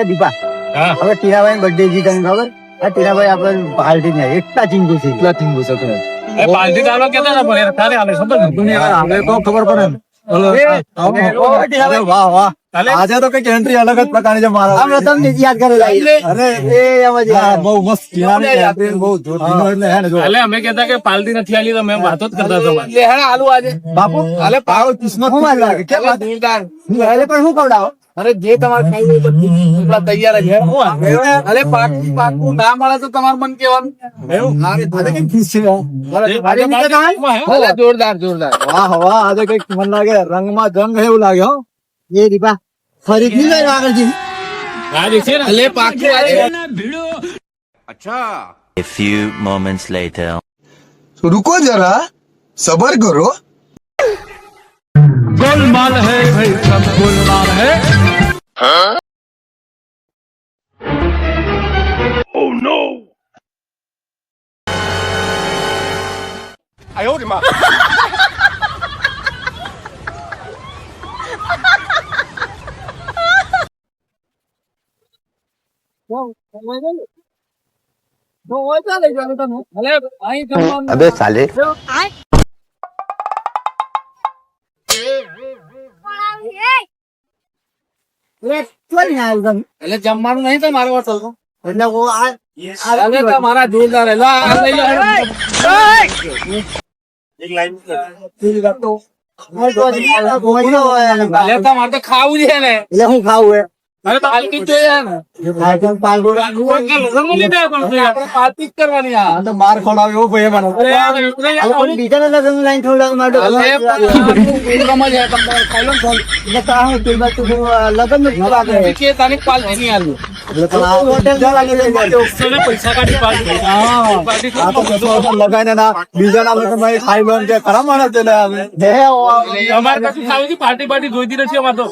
એ દીપા હવે ટીનાભાઈ બર્થડે જી તને ખબર? આ ટીનાભાઈ આપણે પાર્ટી ને એકતા ચીંગુ છે. કેટલા ચીંગુ છે તો. એ પાલટી ચાલો કેતા ના પણ તારે આલે ખબર આપણે તો ખબર પડે વાહ વાહ આજે તો કંઈક એન્ટ્રી અલગ જ પ્રકારની છે મારા. આમ રતન યાદ કરે અરે એ એમ બહુ મસ્ત ટીનાની entry બહુ જોરદાર. એટલે હે ને જો. એટલે અમે કહેતા કે પાલટી નથી આલી તો મેં વાતો જ કરતા હતા લે હેડા આલુ આજે. બાપુ અલે પાવ કિસ્મત હું મારી લાગે. કેમ જોરદાર એટલે પણ શું ખવડાવો? અરે જે તમારે ખાઈ હોય તૈયાર જ. અરે પાકું પાકું ના મળે તો તમારું મન કેવાનું જોરદાર જોરદાર. વાહ વાહ આજે કંઈક મન લાગે રંગમાં જંગ એવું લાગે હો. એ રીપા ફરીથી લઈ આગળથી. અલે પાકું અચ્છા. A few moments later. રૂકો જરા સબર કરો. गुलमान है भाई सब गुलमान है। अबे साले। એટલે જમવાનું નહીં તો? મારો હું આ અરે જોરદાર તમારે તો ખાવું છે ને. એટલે હું ખાવું અરે પાલકી જ કરવાની આ. આ તો માર ભાઈ મને અરે આ કોઈ લગ્ન લાઈન થોડા માટે તો લગ્નનું. કે તારી પાલકી નહીં આલું લગાઈને ના બીજા ના લગ્ન ખાઈ લો ને ખરા માણસ છે અમારે કશું ખાવું પાર્ટી પાર્ટી જોઈતી નથી અમારે તો.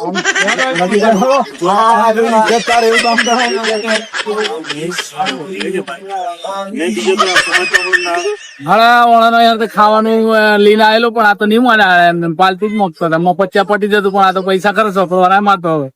ખાવાનું લઈને આવેલો પણ આ તો નહીં માને પાલતી જ મોકતો. મફત ચા પટી જતું પણ આ તો પૈસા ખર્ચ. વરાય મારતો હવે.